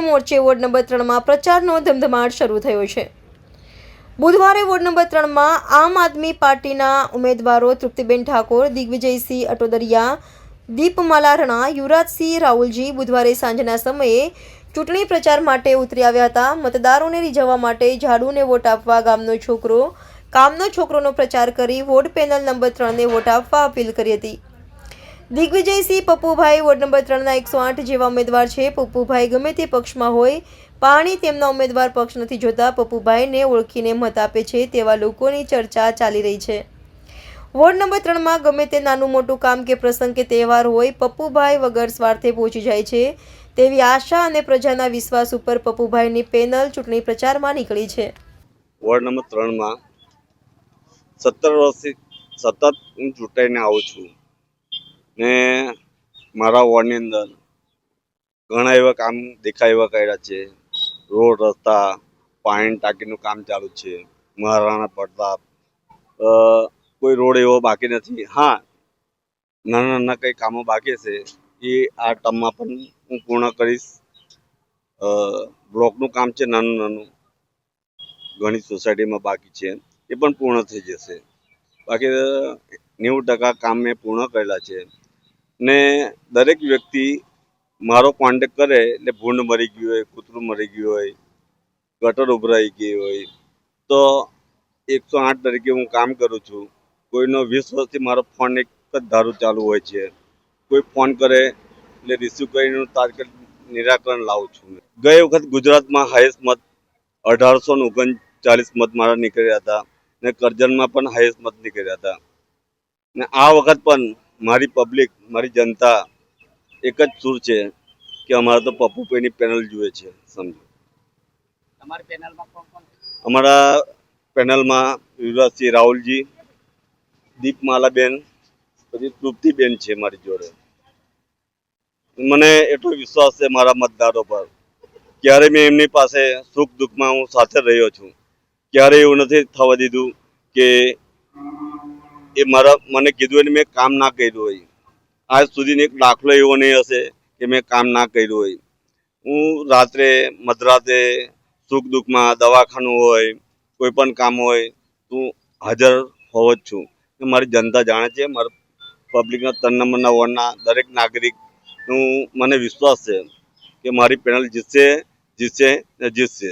મોરચે ward number ત્રણમાં પ્રચારનો આમ આદમી પાર્ટીના ઉમેદવારો તૃપ્તિબેન ઠાકોર, દિગ્વિજયસિંહ અટોદરિયા, દીપમાલા રણા, યુવરાજસિંહ રાહુલજી બુધવારે સાંજના સમયે ચૂંટણી પ્રચાર માટે ઉતરી આવ્યા હતા. મતદારોને રીઝવવા માટે ઝાડુને વોટ આપવા ગામનો છોકરો કામનો છોકરોનો પ્રચાર કરી વોર્ડ પેનલ નંબર ત્રણને વોટ આપવા અપીલ કરી હતી. દિગ્વિજયસિંહ પપ્પુભાઈ વોર્ડ નંબર ત્રણના એકસો આઠ જેવા ઉમેદવાર છે. પપ્પુભાઈ ગમે તે પક્ષમાં હોય, પાણી તેમના ઉમેદવાર પક્ષ નથી જોતા. પપ્પુભાઈને ઓળખીને મત આપે છે તેવા લોકોની ચર્ચા ચાલી રહી છે. વોર્ડ નંબર ત્રણમાં ગમે તે નાનું મોટું કામ કે પ્રસંગ કે તહેવાર હોય, પપ્પુભાઈ વગર સ્વાર્થે પહોંચી જાય છે. તેવી આશા અને પ્રજાના વિશ્વાસ ઉપર પપ્પુભાઈની પેનલ ચૂંટણી પ્રચારમાં નીકળી છે. વોર્ડ નંબર ત્રણમાં સત્તર વર્ષથી સતત હું ચૂંટાઈને આવું છું. ને મારા વોર્ડની અંદર ઘણા એવા કામ દેખાય એવા કર્યા છે. રોડ, રસ્તા, પાણી ટાંકીનું કામ ચાલુ છે. મહારાણા પ્રતાપ કોઈ રોડ એવો બાકી નથી. હા, નાના નાના કંઈ કામો બાકી છે. એ આ ટર્મમાં પણ હું પૂર્ણ કરીશ. બ્લોકનું કામ છે નાનું નાનું. ઘણી સોસાયટીમાં બાકી છે. એ પણ પૂર્ણ થઈ જશે. બાકી નેવું ટકા કામ મેં પૂર્ણ કરેલા છે. ને દરેક વ્યક્તિ મારો કોન્ટેક કરે એટલે ભૂંડ મરી ગયું હોય, કૂતરું મરી ગયું હોય, ગટર ઉભરાઈ ગઈ હોય, તો એકસો આઠ તરીકે હું કામ કરું છું. કોઈનો વીસ વર્ષથી મારો ફોન એક જ ધારું ચાલુ હોય છે. કોઈ ફોન કરે એટલે રિસીવ કરીને તાત્કાલિક નિરાકરણ લાવું છું. ગઈ વખત ગુજરાતમાં હાઈએસ્ટ મત અઢારસો ઓગણચાલીસ મત મારા નીકળ્યા હતા. ને કરજણમાં પણ હાઈએસ્ટ મત નીકળ્યા હતા. ને આ વખત પણ મારી પબ્લિક મારી જનતા એક જ સુર છે કે અમારે તો પપ્પુભાઈની પેનલ જુએ છે સમજો? અમારા પેનલમાં યુવરાજસિંહ રાહુલજી દીપમાલાબેન પછી તૃપ્તિબેન છે મારી જોડે. મને એટલો વિશ્વાસ છે મારા મતદારો પર. ક્યારે મેં એમની પાસે સુખ દુઃખમાં હું સાથે રહ્યો છું? ક્યારે એવું નથી થવા દીધું કે એ મારા, મને કીધું એને મેં કામ ના કર્યું હોય. આજ સુધીનો એક દાખલો એવો નહીં હશે કે મેં કામ ના કર્યું હોય. હું રાત્રે, મધરાતે સુખ દુઃખમાં દવાખાનું હોય, કોઈ પણ કામ હોય હું હાજર હોવ જ છું. મારી જનતા જાણે છે, મારા પબ્લિકના ત્રણ નંબરના વોર્ડના દરેક નાગરિકનું મને વિશ્વાસ છે કે મારી પેનલ જીતશે જીતશે ને જીતશે.